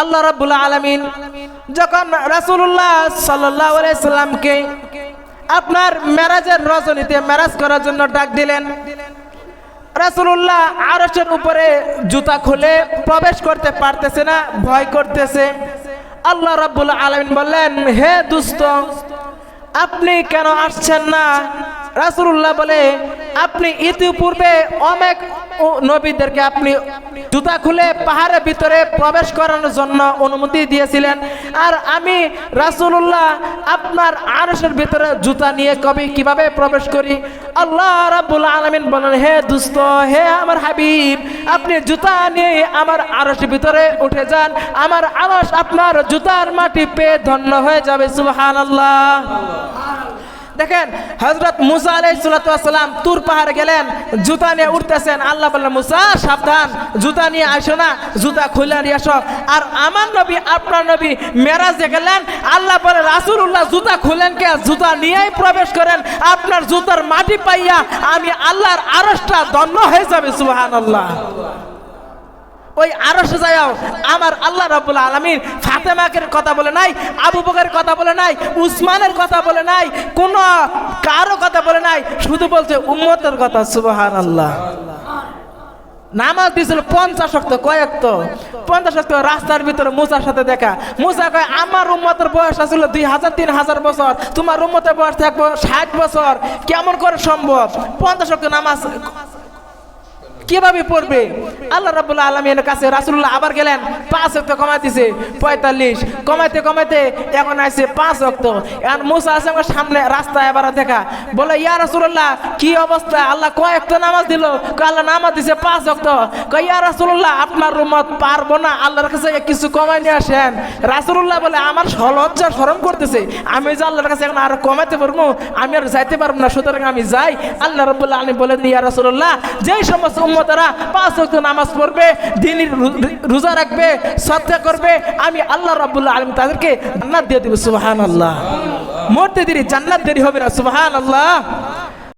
আল্লাহ রাব্বুল আলামিন যখন রাসূলুল্লাহ সাল্লাল্লাহু আলাইহি সাল্লামকে আপনার মেরাজের রজনীতে মেরাজ করার জন্য ডাক দিলেন, রাসূলুল্লাহ আরশের উপরে জুতা খুলে প্রবেশ করতে পারতেছে না, ভয় করতেছে। আল্লাহ রাব্বুল আলামিন বললেন, হে দুস্থ আপনি কেন আসছেন না? রাসূলুল্লাহ বলে, আপনি ইতিপূর্বে অনেক নবীদেরকে আপনি জুতা খুলে পাহাড়ের ভিতরে প্রবেশ করানোর জন্য অনুমতি দিয়েছিলেন। আর আমি রাসূলুল্লাহ আপনার আরশের ভিতরে জুতা নিয়ে কবি কীভাবে প্রবেশ করি? আল্লাহ রাব্বুল আলামিন বলেন, হে দুস্থ হে আমার হাবিব, আপনি জুতা নিয়ে আমার আরশের ভিতরে উঠে যান। আমার আরশ আপনার জুতার মাটি পেয়ে ধন্য হয়ে যাবে, সুবহানাল্লাহ। দেখেন হজরত মুসা আলাইসালাম তুর পাহাড়ে গেলেন, জুতা নিয়ে উঠতেছেন। আল্লাহ বললেন, মুসা, সাবধান, জুতা নিয়ে আসো না, জুতা খুলে নিয়ে আসো। আর আমার নবী, আপনার নবী মেরাজে গেলেন, আল্লাহ বলে রাসুল্লাহ জুতা খুলেন কে? জুতা নিয়েই প্রবেশ করেন, আপনার জুতার মাটি পাইয়া আমি আল্লাহর আরসটা দন্য হয়ে যাবে সুবাহান আল্লাহ ওই আরশে যাও আমার আল্লাহ রাব্বুল আলামিন ফাতেমাকের কথা বলে নাই, আবু বকের কথা বলে নাই, উসমানের কথা বলে নাই, কোন কারও কথা বলে নাই, শুধু বলছে উম্মতের কথা, সুবহানাল্লাহ। নামাজ দিয়েছিল পঞ্চাশ শক্ত কয়েক তো? পঞ্চাশ শক্ত রাস্তার ভিতরে মুসার সাথে দেখা। মুসা কয়, আমার উম্মতের বয়স আছিল দুই হাজার, তিন হাজার বছর। তোমার উম্মতের বয়স থাকব ষাট বছর। কেমন করে সম্ভব? পঞ্চাশ শক্ত নামাজ কীভাবে পড়বে? আল্লাহ রাবুল্লাহ আলমীর কাছে রাসুল্লাহ আবার গেলেন, পাঁচ অক্ট কমাইতেছে পঁয়তাল্লিশ কমাইতে কমাইতে এখন আসছে পাঁচ অক্ট এখন মুসা আমার সামনে রাস্তায় এবার দেখা, বলে, ইয়া রাসুল্লাহ কি অবস্থা? আল্লাহ কয়েকটা নামাজ দিল? কয়, আল্লাহ নামাজ দিছে পাঁচ অক্ট কয়, ইয়া রাসুল্লাহ আপনার রুমত পারব না, আল্লাহর কাছে কিছু কমাই নিয়ে আসেন। রাসুল্লাহ বলে, আমার সলজ্জা স্মরণ করতেছে, আমি যে আল্লাহর কাছে এখন আরও কমাইতে পারব, আমি আর যাইতে পারব না, সুতরাং আমি যাই। আল্লাহ রবুল্লাহ আলম বলে ইয়া রাসুল্লাহ যেই সমস্ত উম্মতারা পাঁচ অক্ত নামাজ পড়বে, দিনই রোজা রাখবে সত্যা করবে, আমি আল্লাহ রাবুল্লাহ আলম তাদেরকে জান্নাত দিয়ে দেবো সুবাহান আল্লাহ মরতে দেরি, জান্নাত দেরি হবে না সুবাহান আল্লাহ